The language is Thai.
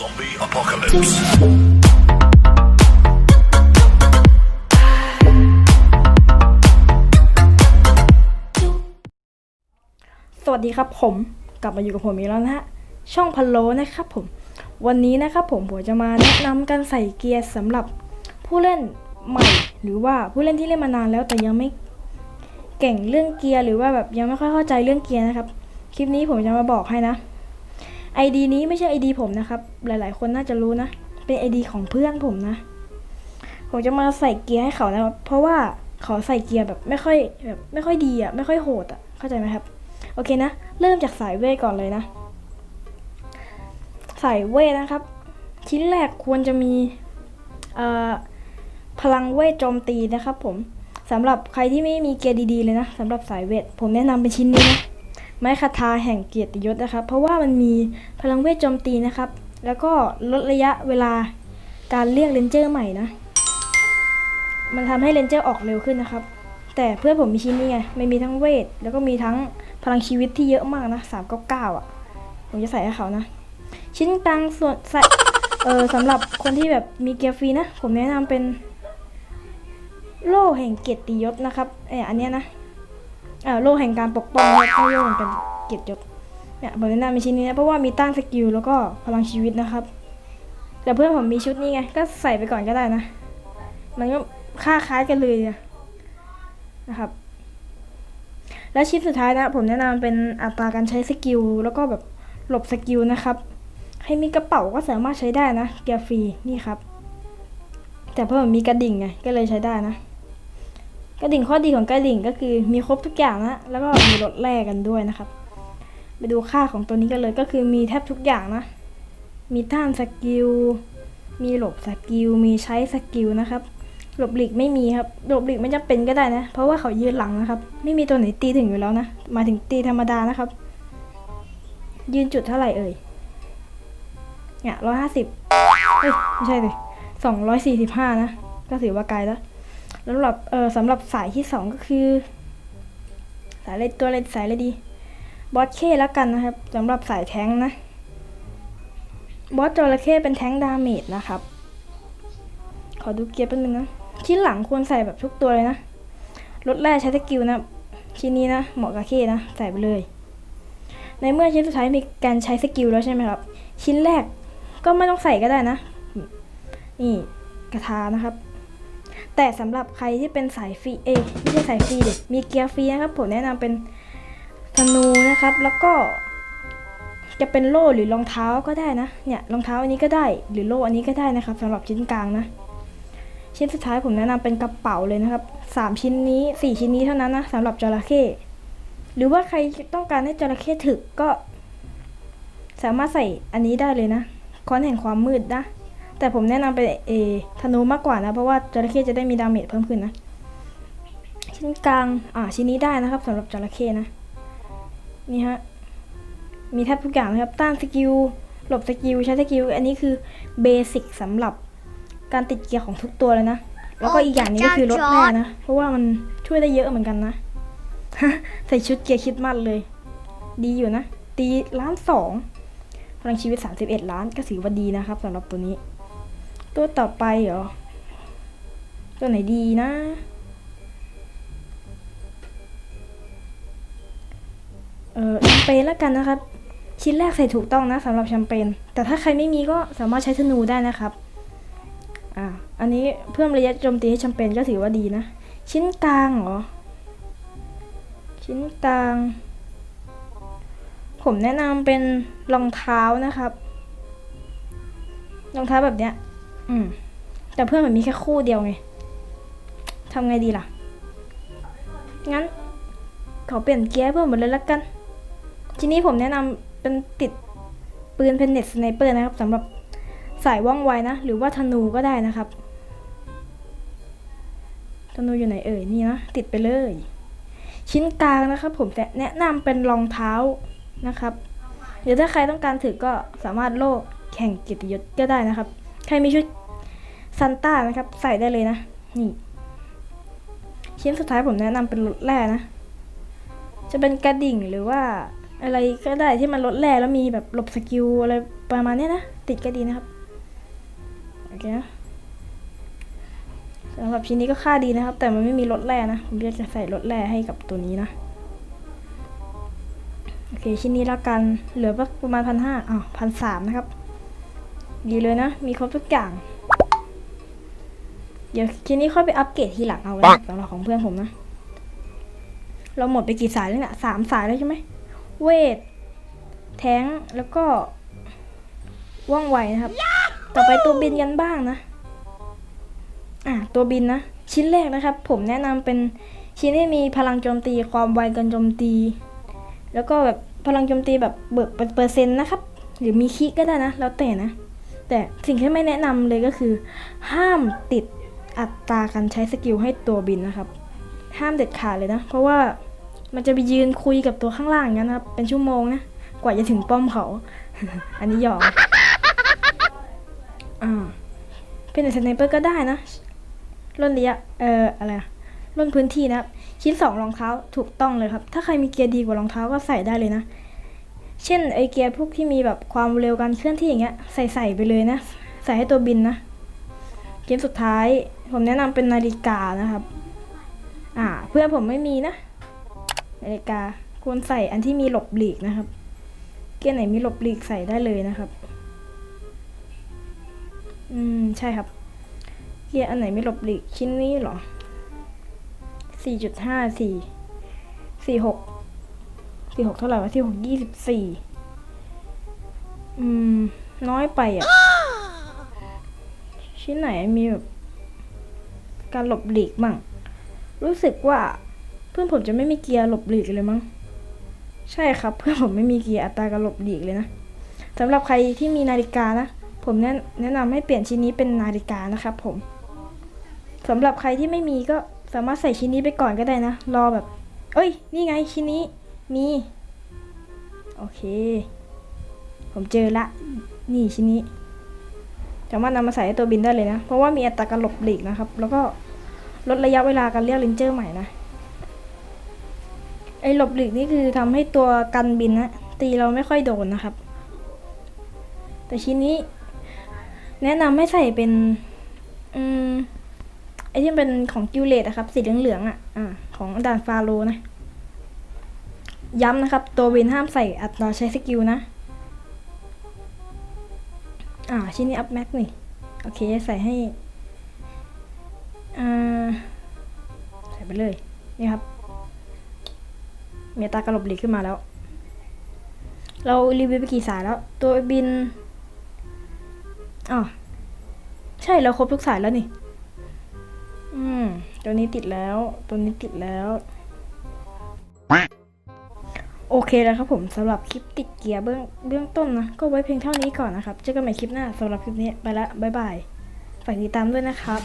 Zombie apocalypse. สวัสดีครับผมกลับมาอยู่กับผมอีกแล้วนะฮะ ช่องพันโลนะครับผม วันนี้นะครับผมผมจะมาแนะนำการใส่เกียร์สำหรับผู้เล่นใหม่ หรือว่าผู้เล่นที่เล่นมานานแล้วแต่ยังไม่เก่งเรื่องเกียร์หรือว่าแบบยังไม่ค่อยเข้าใจเรื่องเกียร์นะครับ คลิปนี้ผมจะมาบอกให้นะ ID นี้ไม่ใช่ ID ผมนะครับ หลายๆ คนน่าจะรู้นะ เป็น ID ของเพื่อนผมนะ ผมจะมาใส่เกียร์ให้เขานะครับ เพราะว่าเขาใส่เกียร์แบบไม่ค่อยแบบไม่ค่อยดีอะ ไม่ค่อยโหดอะ เข้าใจไหมครับ โอเคนะ เริ่มจากสายเวทก่อนเลยนะ สายเวทนะครับ ชิ้นแรกควรจะมีพลังเวทโจมตีนะครับผมสำหรับใครที่ไม่มีเกียร์ดีๆเลยนะสำหรับสายเวท ผมแนะนำเป็นชิ้นนี้นะ ไม้คาถาแห่งเกียรติยศนะครับ เพราะว่ามันมีพลังเวทโจมตีนะครับ แล้วก็ลดระยะเวลาการเรียกเลนเจอร์ใหม่นะ มันทำให้เลนเจอร์ออกเร็วขึ้นนะครับ แต่เพื่อนผมมีชิ้นนี้ไงไม่มีทั้งเวท แล้วก็มีทั้งพลังชีวิตที่เยอะมากนะสามเก้าเก้าอะ ผมจะใส่ให้เขานะ ชิ้นกลางส่วนใส่เออสำหรับคนที่แบบมีเกียร์ฟรีนะ ผมแนะนำเป็น โล่แห่งเกียรติยศนะครับเอออันเนี้ยนะ ออโล่แห่งการปกป้องและโล่แห่งการเกียรติยศเนี่ยผมแนะนำเป็นชิ้นนี้นะเพราะว่ามีต้านสกิลแล้วก็พลังชีวิตนะครับแต่เพื่อนผมมีชุดนี้ไงก็ใส่ไปก่อนก็ได้นะ มันก็ค่าคล้ายกันเลยนะครับ และชิ้นสุดท้ายนะผมแนะนำเป็นอัตราการใช้สกิลแล้วก็แบบหลบสกิลนะครับใครมีกระเป๋าก็สามารถใช้ได้นะเกียร์ฟรีนี่ครับ แต่เพิ่อผมมีกระดิ่งไงก็เลยใช้ได้นะ ระดิ่งข้อดีของกระดิ่งก็คือมีครบทุกอย่างนะแล้วก็มีลดแลกกันด้วยนะครับ ไปดูค่าของตัวนี้กันเลยก็คือมีแทบทุกอย่างนะ มีต้านสกิล มีหลบสกิล มีใช้สกิลนะครับ หลบหลีกไม่มีครับ หลบหลีกไม่จำเป็นก็ได้นะ เพราะว่าเขายืนหลังนะครับ ไม่มีตัวไหนตีถึงอยู่แล้วนะ มาถึงตีธรรมดานะครับ ยืนจุดเท่าไหร่เอ่ย เนี่ยร้อยห้าสิบเอ้ยไม่ใช่เลยสองร้อยสี่สิบห้านะ ก็ถือว่าไกลแล้ว สำหรับเออสำหรับสายที่สองก็คือ สายอะไรตัวอะไรสายอะไรดีบอสเคแล้วกันนะครับสำหรับสายแท้งนะบอสจระเข้เป็นแท้งดาเมจนะครับ ขอดูเกียร์แป๊บนึงนะ ชิ้นหลังควรใส่แบบทุกตัวเลยนะรถแรกใช้สกิลนะ ชิ้นนี้นะ เหมาะกับเคนะ ใส่ไปเลย ในเมื่อชิ้นสุดท้ายมีการใช้สกิลแล้วใช่ไหมครับ ชิ้นแรกก็ไม่ต้องใส่ก็ได้นะ นี่กระทานะครับ แต่สำหรับใครที่เป็นสายฟรีเอไม่ใช่สายฟรีดิมีเกียร์ฟรีนะครับผมแนะนำเป็นธนูนะครับ แล้วก็ จะเป็นโล่หรือรองเท้าก็ได้นะเนี่ยรองเท้าอันนี้ก็ได้ หรือโล่อันนี้ก็ได้นะครับสำหรับชิ้นกลางนะชิ้นสุดท้ายผมแนะนำเป็นกระเป๋าเลยนะครับสามชิ้นนี้สี่ชิ้นนี้เท่านั้นนะสำหรับจระเข้หรือว่าใครต้องการให้จระเข้ถึกก็ สามารถใส่อันนี้ได้เลยนะค้อนแห่งความมืดนะ แต่ผมแนะนำเป็นเอธนูมากกว่านะ เพราะว่าจระเข้จะได้มีดาเมจเพิ่มขึ้นนะ ชิ้นกลาง อ่า ชิ้นนี้ได้นะครับสำหรับจระเข้นะ นี่ฮะ มีแทบทุกอย่างนะครับ ต้านสกิล หลบสกิล ใช้สกิล อันนี้คือเบสิกสำหรับการติดเกียร์ของทุกตัวเลยนะ แล้วก็อีกอย่างนี้ก็คือลดแร่นะ เพราะว่ามันช่วยได้เยอะเหมือนกันนะ ใส่ชุดเกียร์คิดมัดเลย ดีอยู่นะ ตีล้านสองพลังชีวิต 31 ล้านก็ถือว่าดีนะครับสำหรับตัวนี้ ตัวต่อไปเหรอ ตัวไหนดีนะ เออแชมเปญแล้วกันนะครับ ชิ้นแรกใส่ถูกต้องนะสำหรับแชมเปญแต่ถ้าใครไม่มีก็สามารถใช้ธนูได้นะครับอ่าอันนี้เพิ่มระยะโจมตีให้แชมเปญก็ถือว่าดีนะ ชิ้นกลางเหรอ ชิ้นกลาง ผมแนะนำเป็นรองเท้านะครับรองเท้าแบบเนี้ย อืม แต่เพื่อนมันมีแค่คู่เดียวไงทำไงดีล่ะ งั้นขอเปลี่ยนเกียร์เพิ่มหมดเลยละกัน ทีนี้ผมแนะนำเป็นติดปืนเพนเน็ตสไนเปอร์นะครับสำหรับสายว่องไวนะ หรือว่าธนูก็ได้นะครับ ธนูอยู่ไหนเอ่ยนี่นะ ติดไปเลย ชิ้นกลางนะครับ ผมจะแนะนำเป็นรองเท้านะครับหรือถ้าใครต้องการถือก็สามารถโล่แข่งกียรติยศก็ได้นะครับ ใครมีชุดซันต้านะครับ ใส่ได้เลยนะ นี่ ชิ้นสุดท้ายผมแนะนำเป็นรถแร่นะ จะเป็นกระดิ่งหรือว่าอะไรก็ได้ที่มันลดแร่แล้วมีแบบหลบสกิลอะไรประมาณเนี้ยนะ ติดก็ดีนะครับโอเคนะสำหรับชิ้นนี้ก็ค่าดีนะครับ แต่มันไม่มีลดแร่นะ ผมอยากจะใส่ลดแร่ให้กับตัวนี้นะโอเคชิ้นนี้แล้วกันเหลือประมาณพันห้าอ้าวพันสามนะครับ ดีเลยนะ มีครบทุกอย่าง เดี๋ยวชิ้นนี้ค่อยไปอัปเกรดทีหลังเอาไว้นะสำหรับของเพื่อนผมนะ เราหมดไปกี่สายแล้วเนี่ยสามสายแล้วใช่ไหม เวท แท้ง แล้วก็ ว่องไวนะครับ ต่อไปตัวบินกันบ้างนะ อะ ตัวบินนะ ชิ้นแรกนะครับ ผมแนะนำเป็นชิ้นที่มีพลังโจมตี ความไวการโจมตี แล้วก็แบบพลังโจมตีแบบเบิกเป็นเปอร์เซ็นต์นะครับ หรือมีคิก็ได้นะ แล้วแต่นะ แต่สิ่งที่ไม่แนะนำเลยก็คือ ห้ามติดอัตราการใช้สกิลให้ตัวบินนะครับ ห้ามเด็ดขาดเลยนะ เพราะว่ามันจะไปยืนคุยกับตัวข้างล่างอย่างนั้นนะครับเป็นชั่วโมงนะกว่าจะถึงป้อมเขา อันนี้หยอกอ่าเป็นสไนเปอร์ก็ได้นะล่นระยะเอ่ออะไรล่นพื้นที่นะครับชิ้นสองรองเท้าถูกต้องเลยครับ ถ้าใครมีเกียร์ดีกว่ารองเท้าก็ใส่ได้เลยนะ เช่นไอเกียร์พวกที่มีแบบความเร็วการเคลื่อนที่อย่างเงี้ยใส่ใส่ไปเลยนะ ใส่ให้ตัวบินนะเกมสุดท้าย ผมแนะนำเป็นนาฬิกานะครับ อ่า เพื่อนผมไม่มีนะนาฬิกาควรใส่อันที่มีหลบหลีกนะครับ เกียร์ไหนมีหลบหลีกใส่ได้เลยนะครับ อืมใช่ครับ เกียร์อันไหนไม่หลบหลีกชิ้นนี้เหรอสี่จุดห้า สี่สี่หกสี่หกเท่าไหร่วะสี่หกยี่สิบสี่อืม น้อยไปอะ ชิ้นไหนมีแบบการหลบหลีกมั่งรู้สึกว่าเพื่อนผมจะไม่มีเกียร์หลบหลีกเลยมั้งใช่ครับ เพื่อนผมไม่มีเกียร์อัตราการหลบหลีกเลยนะสำหรับใครที่มีนาฬิกานะผมแนะแนะนำให้เปลี่ยนชิ้นนี้เป็นนาฬิกานะครับผมสำหรับใครที่ไม่มีก็สามารถใส่ชิ้นนี้ไปก่อนก็ได้นะ รอแบบ เอ้ย นี่ไงชิ้นนี้ มี โอเค ผมเจอละ นี่ชิ้นนี้สามารถนำมาใส่ให้ตัวบินได้เลยนะ เพราะว่ามีอัตราการหลบหลีกนะครับ แล้วก็ลดระยะเวลาการเรียกเลนเจอร์ใหม่นะ ไอ้หลบหลีกนี่คือทำให้ตัวกันบินนะ ตีเราไม่ค่อยโดนนะครับ แต่ชิ้นนี้ แนะนำให้ใส่เป็น อืมไอที่เป็นของกิวเลตอะครับ สีเหลืองๆอะอ่าของด่านฟาโลนะ ย้ำนะครับ ตัววินห้ามใส่อัตราใช้สกิลนะ อ่าชิ้นนี้อัพแม็กนี่ โอเค ใส่ให้ อ่า ใส่ไปเลย นี่ครับ เมตากระลบหลีกขึ้นมาแล้ว เรารีวิวไปกี่สายแล้ว ตัวบินอ๋อใช่เราครบทุกสายแล้วนี่ อืม ตัวนี้ติดแล้ว ตัวนี้ติดแล้ว โอเคแล้วครับผมสำหรับคลิปติดเกียร์เบื้องเบื้องต้นนะ ก็ไว้เพียงเท่านี้ก่อนนะครับเจอกันใหม่คลิปหน้าสำหรับคลิปนี้ไปละบ๊ายบายฝากติดตามด้วยนะครับ